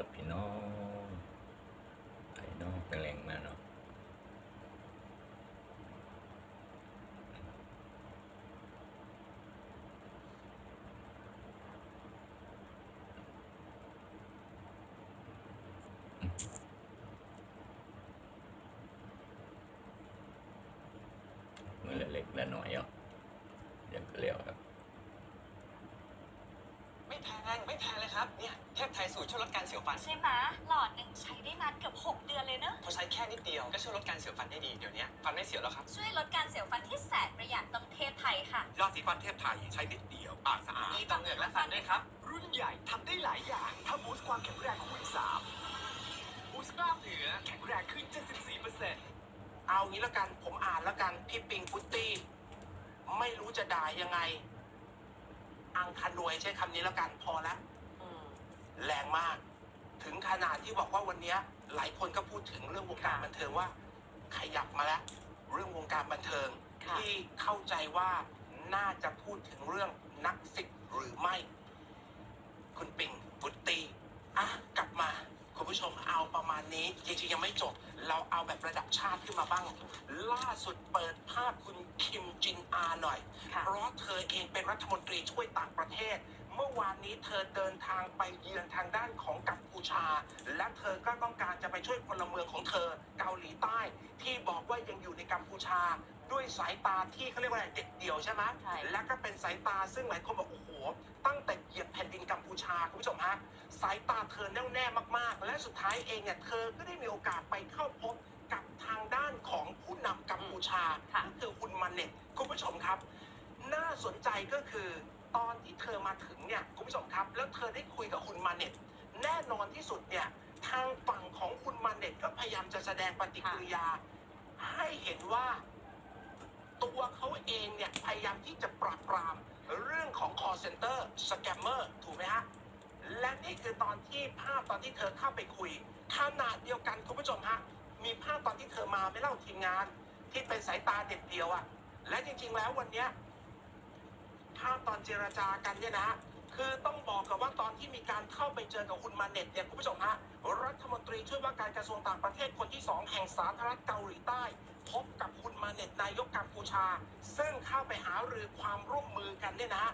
ละพี่น้องไอ้น้องเป็นแรงมาเนาะมือเล็กและน้อยอะเดี๋ยังก็เลี้ยวครับ แพงไม่แพงเลยครับ เนี่ยเทพไทยสูตรช่วยลดการเสียวฟัน ใช่ไหมหลอดหนึ่งใช้ได้นานเกือบ6 เดือนเลยเนอะพอใช้แค่นิดเดียวก็ช่วยลดการเสียวฟันได้ดีเดี๋ยวนี้ฟันไม่เสียวแล้วครับ ช่วยลดการเสียวฟันที่แสนประหยัดต้องเทพไทยค่ะยาสีฟันเทพไทยใช้นิดเดียวปากสะอาดมีต่อเหงือกและฟันด้วยครับ รุ่นใหญ่ทำได้หลายอย่างถ้าบูสต์ความแข็งแรงคูณ3บูสต์กล้ามเนื้อแข็งแรงขึ้น 74%เอางี้แล้วกันผมอ่านแล้วกันพี่ปิงพุตตี้ไม่รู้จะด่ายังไง อังคารวยใช้คำนี้แล้วกันพอแล้วแรงมาก ถึงขนาดที่บอกว่าวันเนี้ยหลายคนก็พูดถึงเรื่องวงการบันเทิงว่า ขยับมาแล้ว เรื่องวงการบันเทิงค่ะที่เข้าใจว่าน่าจะพูดถึงเรื่องนักสิทธิ์หรือไม่ คุณปิงพุตตี้อะกลับมา คุณผู้ชมเอาประมาณนี้จริงๆยังไม่จบ เราเอาแบบระดับชาติขึ้นมาบ้าง ล่าสุดเปิดภาพคุณคิมจินอาหน่อย เพราะเธอเองเป็นรัฐมนตรีช่วยต่างประเทศ เมื่อวานนี้เธอเดินทางไปเยือนทางด้านของกัมพูชา และเธอก็ต้องการจะไปช่วยพลเมืองของเธอเกาหลีใต้ ที่บอกว่ายังอยู่ในกัมพูชาด้วยสายตาที่เขาเรียกว่าอะไรเด็ดเดี่ยวใช่ไหมใช่และก็เป็นสายตาซึ่งหลายคนบอกโอ้โห ตั้งแต่เหยียบแผ่นดินกัมพูชาคุณผู้ชมฮะ สายตาเธอแน่วแน่มากๆ และสุดท้ายเองเนี่ยเธอก็ได้มีโอกาสไปเข้าพบกับทางด้านของผู้นำกัมพูชาค่ะก็คือคุณมันเน็ตคุณผู้ชมครับ น่าสนใจก็คือตอนที่เธอมาถึงเนี่ยคุณผู้ชมครับ แล้วเธอได้คุยกับคุณมาเน็ตแน่นอนที่สุดเนี่ยทางฝั่งของคุณมาเน็ตก็พยายามจะแสดงปฏิกิริยา ให้เห็นว่า ตัวเขาเองเนี่ยพยายามที่จะปราบปรามเรื่องของ call center scammer ถูกไหมฮะ และนี่คือตอนที่ภาพตอนที่เธอเข้าไปคุยขนาดเดียวกันคุณผู้ชมฮะมีภาพตอนที่เธอมาไม่เล่าทีมงาน ที่เป็นสายตาเด็ดเดียวอะและจริงๆแล้ววันเนี้ยภาพตอนเจรจากันเนี่ยนะฮะคือต้องบอกกับว่าตอนที่มีการเข้าไปเจอกับคุณมาเน็ตเนี่ยคุณผู้ชมฮะรัฐมนตรีช่วยว่าการกระทรวงต่างประเทศคนที่สองแห่งสาธารณรัฐเกาหลีใต้ พบกับคุณมาเน็ตนายกกัมพูชา ซึ่งเข้าไปหารือความร่วมมือกันเนี่ยนะฮะ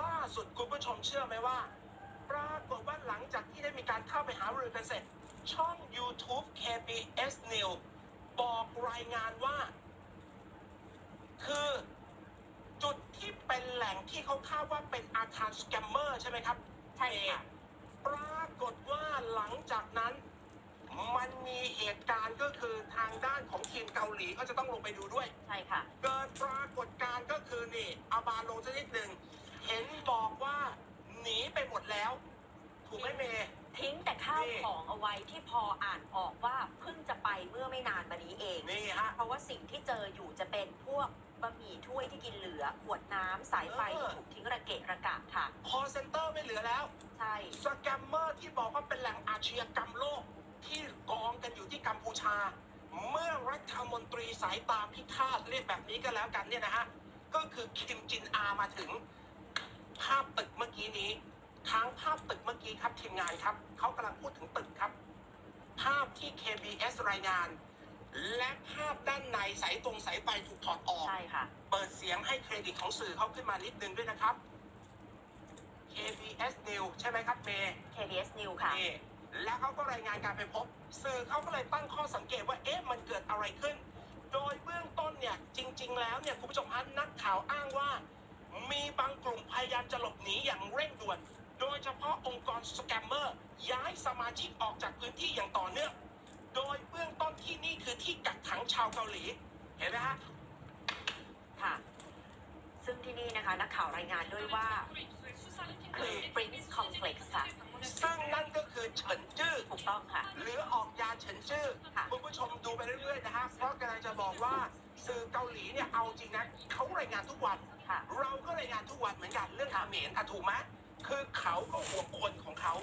ล่าสุดคุณผู้ชมเชื่อไหมว่า ปรากฏว่าหลังจากที่ได้มีการเข้าไปหารือกันเสร็จ ช่อง YouTube KBS News บอกรายงานว่า คือจุดที่เป็นแหล่งที่เขาคาดว่าเป็นอาคารสแกมเมอร์ใช่ไหมครับใช่ค่ะปรากฏว่าหลังจากนั้น มันมีเหตุการณ์ก็คือทางด้านของทีมเกาหลีเขาจะต้องลงไปดูด้วย ใช่ค่ะ เกิดปรากฏการณ์ก็คือนี่เอาบาลงสักนิดหนึ่งเห็นบอกว่า หนีไปหมดแล้ว ถูกไหมเมย์ทิ้งแต่ข้าวนี่ของเอาไว้ที่พออ่านออกว่าเพิ่งจะไปเมื่อไม่นานมานี้เอง นี่ฮะ เพราะว่าสิ่งที่เจออยู่จะเป็นพวกบะหมี่ถ้วยที่กินเหลือ ขวดน้ำสายไฟเออที่ถูกทิ้งระเกะระกะค่ะ คอเซ็นเตอร์ไม่เหลือแล้ว ใช่ สแกมเมอร์ที่บอกว่าเป็นแหล่งอาชญากรรมโลกที่กองกันอยู่ที่กัมพูชา เมื่อรัฐมนตรีสายตาพิฆาตเรียกแบบนี้ก็แล้วกันเนี่ยนะฮะ ก็คือคิมจินอามาถึง ภาพตึกเมื่อกี้นี้ค้างภาพตึกเมื่อกี้ครับทีมงานครับเขากำลังพูดถึงตึกครับ ภาพที่ KBS รายงาน และภาพด้านในสายตรงสายไฟถูกถอดออก ใช่ค่ะ เปิดเสียงให้เครดิตของสื่อเขาขึ้นมานิดนึงด้วยนะครับ KBS News ใช่ไหมครับเมย์ KBS News ค่ะ นี่แล้วเขาก็รายงานการไปพบ สื่อเขาก็เลยตั้งข้อสังเกตว่าเอ๊ะมันเกิดอะไรขึ้น โดยเบื้องต้นเนี่ยจริง ๆ แล้วเนี่ยคุณผู้ชมฮะนักข่าวอ้างว่า มีบางกลุ่มพยายามจะหลบหนีอย่างเร่งด่วน โดยเฉพาะองค์กรสแกมเมอร์ย้ายสมาชิกออกจากพื้นที่อย่างต่อเนื่อง โดยเบื้องต้นที่นี่คือที่กักขังชาวเกาหลี เห็นไหมฮะ ค่ะ ซึ่งที่นี่นะคะนักข่าวรายงานด้วยว่าคือ Prince Complex ค่ะ ซึ่งนั่นก็คือเฉินจื้อ ถูกต้องค่ะ หรือออกยาเฉินจื้อค่ะคุณผู้ชมดูไปเรื่อยๆนะฮะ เพราะกำลังจะบอกว่าสื่อเกาหลีเนี่ยเอาจริงนะเขารายงานทุกวัน ค่ะ เราก็รายงานทุกวันเหมือนกันเรื่องเขมรอะถูกไหมคือเขาก็ห่วงคนของเขา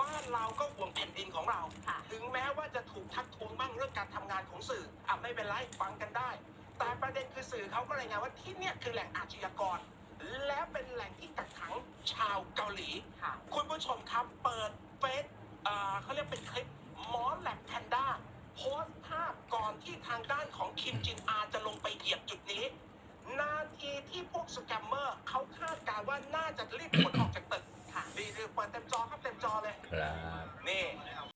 บ้านเราก็ห่วงแผ่นดินของเรา ค่ะ ถึงแม้ว่าจะถูกทักท้วงบ้างเรื่องการทำงานของสื่ออะไม่เป็นไรฟังกันได้ แต่ประเด็นคือสื่อเขาก็รายงานว่าที่เนี่ยคือแหล่งอาชญากร และเป็นแหล่งที่กักขังชาวเกาหลี ค่ะ คุณผู้ชมครับเปิดเฟซเอ่อเขาเรียกเป็นคลิปหมอแลบแพนด้าโพสต์ภาพก่อนที่ทางด้านของคิมจินอา ค่ะ ดีๆเปิดเต็มจอครับ